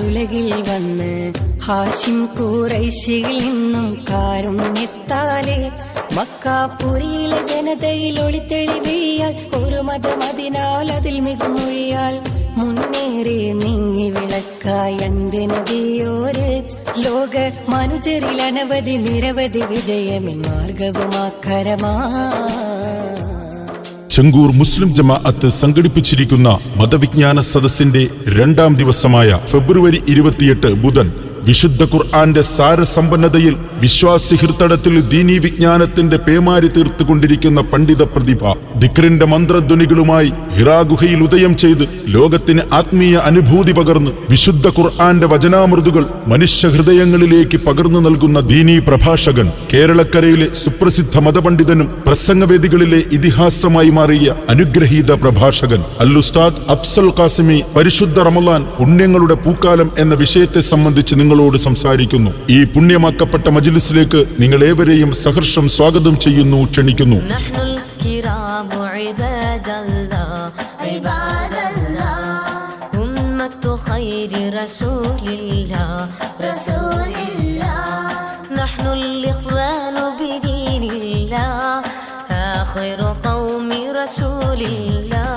ഉലകിൽ വന്ന് ഹാഷിം കൂറൈശിയിൽ നിന്നും കാരുണ്യത്താലെ മക്കാപുരിയിലെ ജനതയിൽ ഒളിത്തെളിവിയാൽ ഒരു മതമതിനാൽ അതിൽ മികുമൊഴിയാൽ മുന്നേറി നീങ്ങി വിളക്കായി അന്തിനവിയോര് ലോക മനുജരിൽ അനവധി നിരവധി വിജയമിൻ മാർഗവുമാക്കരമാ ചെങ്കൂർ മുസ്ലിം ജമാഅത്ത് സംഘടിപ്പിച്ചിരിക്കുന്ന മതവിജ്ഞാന സദസ്സിന്റെ രണ്ടാം ദിവസമായ ഫെബ്രുവരി ഇരുപത്തിയെട്ട് ബുധൻ വിശുദ്ധ ഖുർആന്റെ സാരസമ്പന്നതയിൽ വിശ്വാസി ഹൃത്തടത്തിൽ ദീനീ വിജ്ഞാനത്തിന്റെ പേമാരി തീർത്തുകൊണ്ടിരിക്കുന്ന പണ്ഡിത പ്രതിഭ ദിക്രിന്റെ മന്ത്രധ്വനികളുമായി ഹിറാഗുഹയിൽ ഉദയം ചെയ്ത് ലോകത്തിന് ആത്മീയ അനുഭൂതി പകർന്ന് വിശുദ്ധ ഖുർആന്റെ വചനാമൃതുകൾ മനുഷ്യ ഹൃദയങ്ങളിലേക്ക് പകർന്നു നൽകുന്ന ദീനീ പ്രഭാഷകൻ കേരളക്കരയിലെ സുപ്രസിദ്ധ മതപണ്ഡിതനും പ്രസംഗവേദികളിലെ ഇതിഹാസമായി മാറിയ അനുഗ്രഹീത പ്രഭാഷകൻ അല്ലുസ്താദ് അഫ്സൽ ഖാസിമി പരിശുദ്ധ റമലാൻ പുണ്യങ്ങളുടെ പൂക്കാലം എന്ന വിഷയത്തെ സംബന്ധിച്ച് നിങ്ങളോട് സംസാരിക്കുന്നു. ഈ പുണ്യമാക്കപ്പെട്ട മജിലിസിലേക്ക് നിങ്ങളേവരെയും സഹർഷം സ്വാഗതം ചെയ്യുന്നു ക്ഷണിക്കുന്നു. عباد الله. عباد الله. أمة خير رسول الله. رسول الله. نحن الإخوان بدين الله. آخر قوم رسول الله.